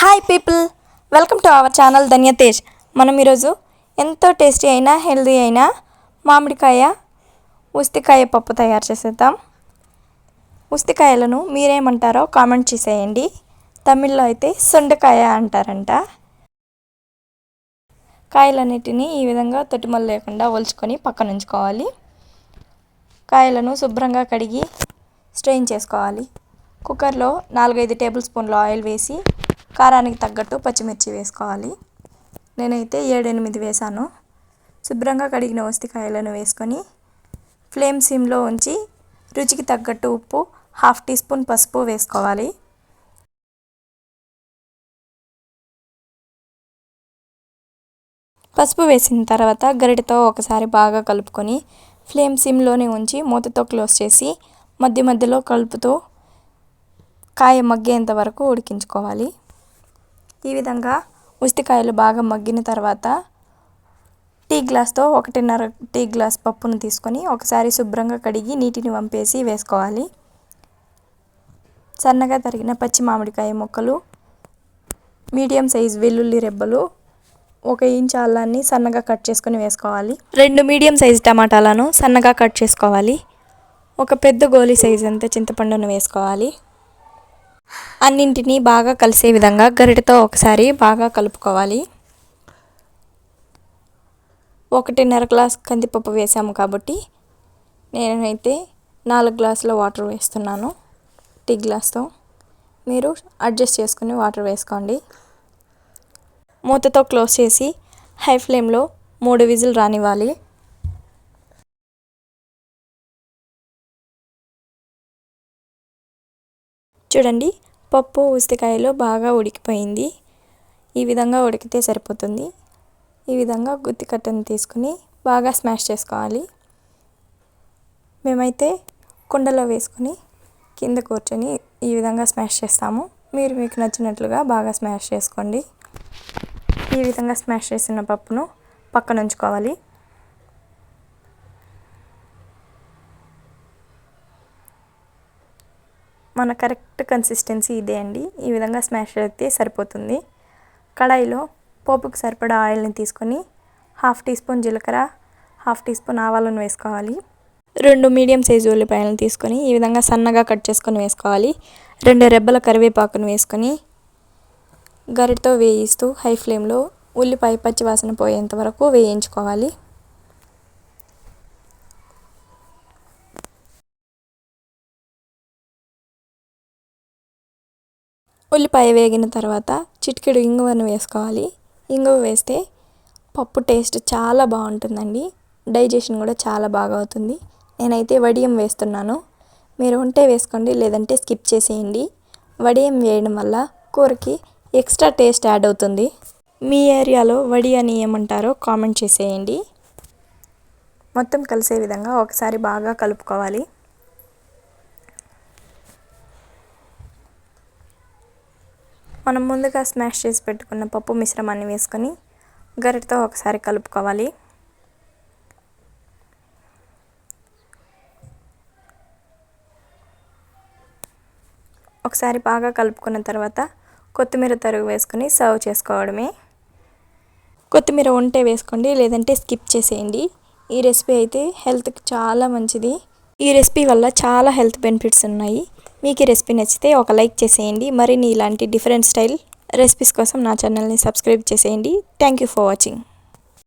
Hi people welcome to our channel Dhanyatej మనం ఈరోజు ఎంతో టేస్టీ అయినా హెల్దీ అయినా మామిడికాయ ఉస్తికాయ పప్పు తయారు చేసేద్దాం. ఉస్తికాయలను మీరేమంటారో కామెంట్ చేసేయండి. తమిళ్ళో అయితే సొండకాయ అంటారంట. కాయలన్నిటినీ ఈ విధంగా తొట్టిమలు లేకుండా ఒలుచుకొని పక్కన ఉంచుకోవాలి. కాయలను శుభ్రంగా కడిగి స్ట్రెయిన్ చేసుకోవాలి. కుక్కర్లో నాలుగైదు టేబుల్ స్పూన్ల ఆయిల్ వేసి కారానికి తగ్గట్టు పచ్చిమిర్చి వేసుకోవాలి. నేనైతే ఏడెనిమిది వేసాను. శుభ్రంగా కడిగిన ఉస్తికాయలను వేసుకొని ఫ్లేమ్ సిమ్లో ఉంచి రుచికి తగ్గట్టు ఉప్పు హాఫ్ టీ స్పూన్ పసుపు వేసుకోవాలి. పసుపు వేసిన తర్వాత గరిటతో ఒకసారి బాగా కలుపుకొని ఫ్లేమ్ సిమ్లోనే ఉంచి మూతతో క్లోజ్ చేసి మధ్య మధ్యలో కలుపుతూ కాయ మగ్గేంత వరకు ఉడికించుకోవాలి. ఈ విధంగా ఉసిరికాయలు బాగా మగ్గిన తర్వాత టీ గ్లాస్తో ఒకటిన్నర టీ గ్లాస్ పప్పును తీసుకొని ఒకసారి శుభ్రంగా కడిగి నీటిని వంపేసి వేసుకోవాలి. సన్నగా తరిగిన పచ్చి మామిడికాయ ముక్కలు మీడియం సైజ్ వెల్లుల్లి రెబ్బలు ఒక ఇంచ్ అల్లాన్ని సన్నగా కట్ చేసుకొని వేసుకోవాలి. రెండు మీడియం సైజ్ టమాటాలను సన్నగా కట్ చేసుకోవాలి. ఒక పెద్ద గోలీ సైజ్ అంత చింతపండును వేసుకోవాలి. అన్నింటినీ బాగా కలిసే విధంగా గరిటతో ఒకసారి బాగా కలుపుకోవాలి. ఒకటిన్నర గ్లాస్ కందిపప్పు వేసాము కాబట్టి నేనైతే నాలుగు గ్లాసుల వాటర్ వేస్తున్నాను. టీ గ్లాస్తో. మీరు అడ్జస్ట్ చేసుకుని వాటర్ వేసుకోండి. మూతతో క్లోజ్ చేసి హై ఫ్లేమ్లో మూడు విజిల్ రానివ్వాలి. చూడండి పప్పు ఉసిరికాయలో బాగా ఉడికిపోయింది. ఈ విధంగా ఉడికితే సరిపోతుంది. ఈ విధంగా గుత్తి కట్టను తీసుకుని బాగా స్మాష్ చేసుకోవాలి. మేమైతే కుండలో వేసుకొని కింద కూర్చొని ఈ విధంగా స్మాష్ చేస్తాము. మీరు మీకు నచ్చినట్లుగా బాగా స్మాష్ చేసుకోండి. ఈ విధంగా స్మాష్ చేసిన పప్పును పక్కన ఉంచుకోవాలి. మన కరెక్ట్ కన్సిస్టెన్సీ ఇదే అండి. ఈ విధంగా స్మాష్ అయితే సరిపోతుంది. కడాయిలో పోపుకు సరిపడా ఆయిల్ని తీసుకొని హాఫ్ టీ స్పూన్ జీలకర్ర హాఫ్ టీ స్పూన్ ఆవాలను వేసుకోవాలి. రెండు మీడియం సైజు ఉల్లిపాయలను తీసుకొని ఈ విధంగా సన్నగా కట్ చేసుకొని వేసుకోవాలి. రెండు రెబ్బల కరివేపాకును వేసుకొని గరిటతో వేయిస్తూ హై ఫ్లేమ్లో ఉల్లిపాయ పచ్చివాసన పోయేంత వరకు వేయించుకోవాలి. ఉల్లిపాయ వేగిన తర్వాత చిటికెడు ఇంగువను వేసుకోవాలి. ఇంగువ వేస్తే పప్పు టేస్ట్ చాలా బాగుంటుందండి. డైజెషన్ కూడా చాలా బాగా అవుతుంది. నేనైతే వడియం వేస్తున్నాను. మీరు ఉంటే వేసుకోండి లేదంటే స్కిప్ చేసేయండి. వడియం వేయడం వల్ల కూరకి ఎక్స్ట్రా టేస్ట్ యాడ్ అవుతుంది. మీ ఏరియాలో వడి అని ఏమంటారో కామెంట్ చేసేయండి. మొత్తం కలిసే విధంగా ఒకసారి బాగా కలుపుకోవాలి. మనం ముందుగా స్మాష్ చేసి పెట్టుకున్న పప్పు మిశ్రమాన్ని వేసుకొని గరిటతో ఒకసారి కలుపుకోవాలి. ఒకసారి బాగా కలుపుకున్న తర్వాత కొత్తిమీర తరుగు వేసుకొని సర్వ్ చేసుకోవడమే. కొత్తిమీర ఉంటే వేసుకోండి లేదంటే స్కిప్ చేసేయండి. ఈ రెసిపీ అయితే హెల్త్కి చాలా మంచిది. ఈ రెసిపీ వల్ల చాలా హెల్త్ బెనిఫిట్స్ ఉన్నాయి. మీకు ఈ రెసిపీ నచ్చితే ఒక లైక్ చేసేయండి. మరిన్ని ఇలాంటి డిఫరెంట్ స్టైల్ రెసిపీస్ కోసం నా ఛానల్ని సబ్స్క్రైబ్ చేసేయండి. Thank you for watching.